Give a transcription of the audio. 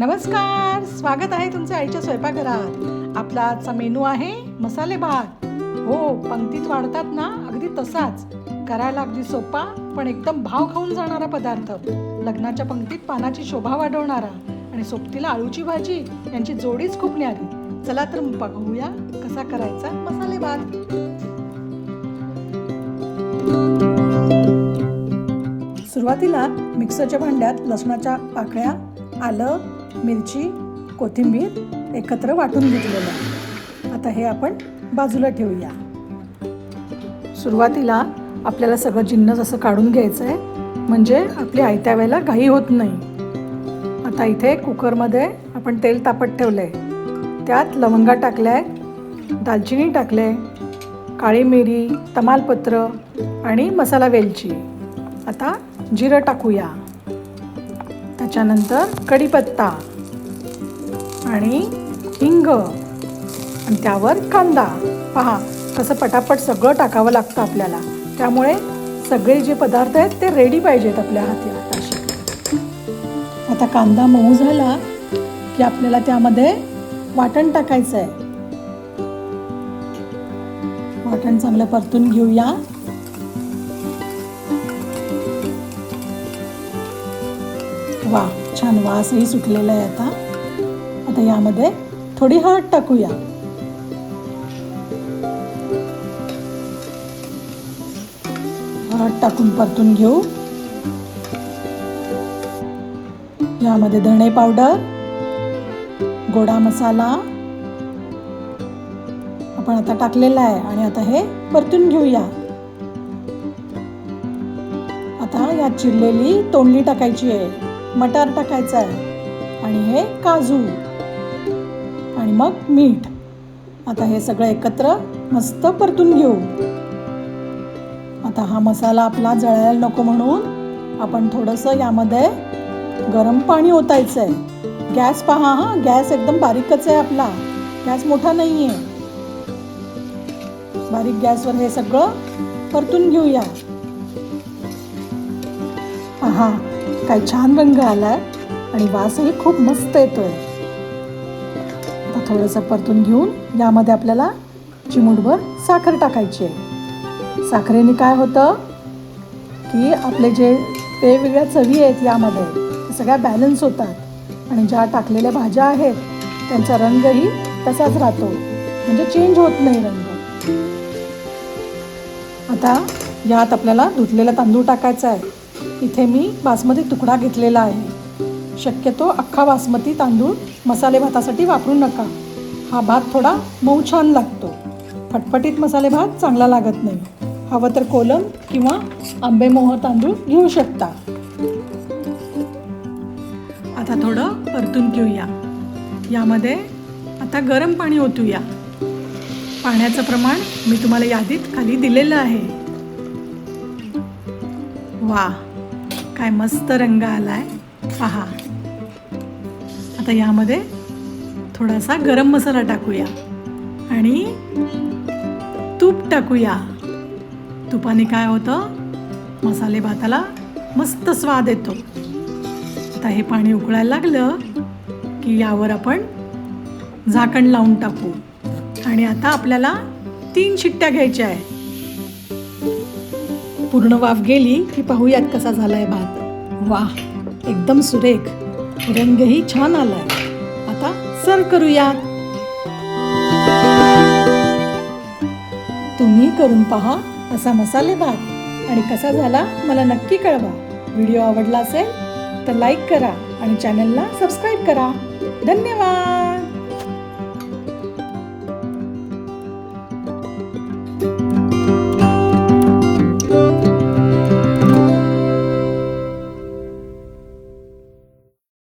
नमस्कार स्वागत आहे तुमच्या आईच्या स्वयंपाकघरात. आपला आजचा मेनू आहे मसाले भात. हो पंक्तीत वाढतात ना अगदी तसाच. करायला अगदी सोपा पण एकदम भाव खाऊन जाणारा पदार्थ. लग्नाच्या पंक्तीत पानाची शोभा वाढवणारा आणि सोबतीला आळूची भाजी यांची जोडीच खूप न्यारी. चला तर बघूया कसा करायचा मसाले भात. सुरुवातीला मिक्सरच्या भांड्यात लसणाच्या पाकळ्या आलं मिरची कोथिंबीर एकत्र वाटून घेतलेलं आता हे आपण बाजूला ठेवूया. सुरुवातीला आपल्याला सगळं जिन्नस असं काढून घ्यायचं आहे म्हणजे आपली आयत्या वेळेला घाई होत नाही. आता इथे कुकरमध्ये आपण तेल तापत ठेवलं आहे त्यात लवंगा टाकल्या आहेत दालचिनी टाकले काळी मिरी तमालपत्र आणि मसाला वेलची. आता जिरं टाकूया. त्याच्यानंतर कढीपत्ता आणि हिंग आणि त्यावर कांदा. पहा तसं पटापट सगळं टाकावं लागतं आपल्याला. त्यामुळे सगळे जे पदार्थ आहेत ते रेडी पाहिजेत आपल्या हाती हाताशी आता कांदा मऊ झाला की आपल्याला त्यामध्ये वाटण टाकायचं आहे वाटण चांगलं परतून घेऊया. वा छान. वासही सुटलेला आहे आता. आता यामध्ये थोडी हळद टाकूया. हळद टाकून परतून घेऊ. यामध्ये धणे पावडर गोडा मसाला. आपण आता टाकलेला आहे आणि आता हे परतून घेऊया. आता यात चिरलेली तोंडली टाकायची आहे. मटार टाकायचं आहे. आणि हे काजू. आणि मग मीठ. आता हे सगळं एकत्र मस्त परतून घेऊ. आता हा मसाला आपला जळायला नको म्हणून आपण थोडंसं यामध्ये गरम पाणी ओतायचं आहे गॅस पहा हा गॅस एकदम बारीकच आहे आपला. गॅस मोठा नाही आहे बारीक गॅसवर हे सगळं परतून घेऊया. पहा काय छान रंग आलाय आणि वासही खूप मस्त येतोय. आता थोडंसं परतून घेऊन यामध्ये आपल्याला चिमूटभर साखर टाकायची आहे. साखरेने काय होतं की आपले जे वेगवेगळ्या चवी आहेत यामध्ये सगळ्या बॅलन्स होतात. आणि ज्या टाकलेल्या भाज्या आहेत त्यांचा रंगही तसाच राहतो. म्हणजे चेंज होत नाही रंग. आता यात आपल्याला धुतलेला तांदूळ टाकायचा आहे. इथे मी बासमती तुकडा घेतलेला आहे. शक्यतो अख्खा बासमती तांदूळ मसाले भातासाठी वापरू नका. हा भात थोडा मऊ छान लागतो. फटफटीत मसाले भात चांगला लागत नाही. हवं तर कोलम किंवा आंबेमोहर तांदूळ घेऊ शकता. आता थोडं परतून घेऊया. यामध्ये आता गरम पाणी ओतूया. पाण्याचं प्रमाण मी तुम्हाला यादीत खाली दिलेलं आहे. वा! काय मस्त रंग आलाय. पहा आता यामध्ये थोडासा गरम मसाला टाकूया. आणि तूप टाकूया. तुपाने काय होतं? मसाले भाताला मस्त स्वाद येतो. आता हे पाणी उकळायला लागलं की यावर आपण झाकण लावून टाकू. आणि आता आपल्याला तीन शिट्ट्या घ्यायच्या आहे पूर्ण वाफ गेली की पाहूयात कसा झालाय भात. वा एकदम सुरेख. रंगही छान आलाय. आता सर्व करूयात. तुम्ही करून पहा असा मसाले भात. आणि कसा झाला मला नक्की कळवा. व्हिडिओ आवडला असेल तर लाईक करा आणि चॅनलला सबस्क्राईब करा. धन्यवाद.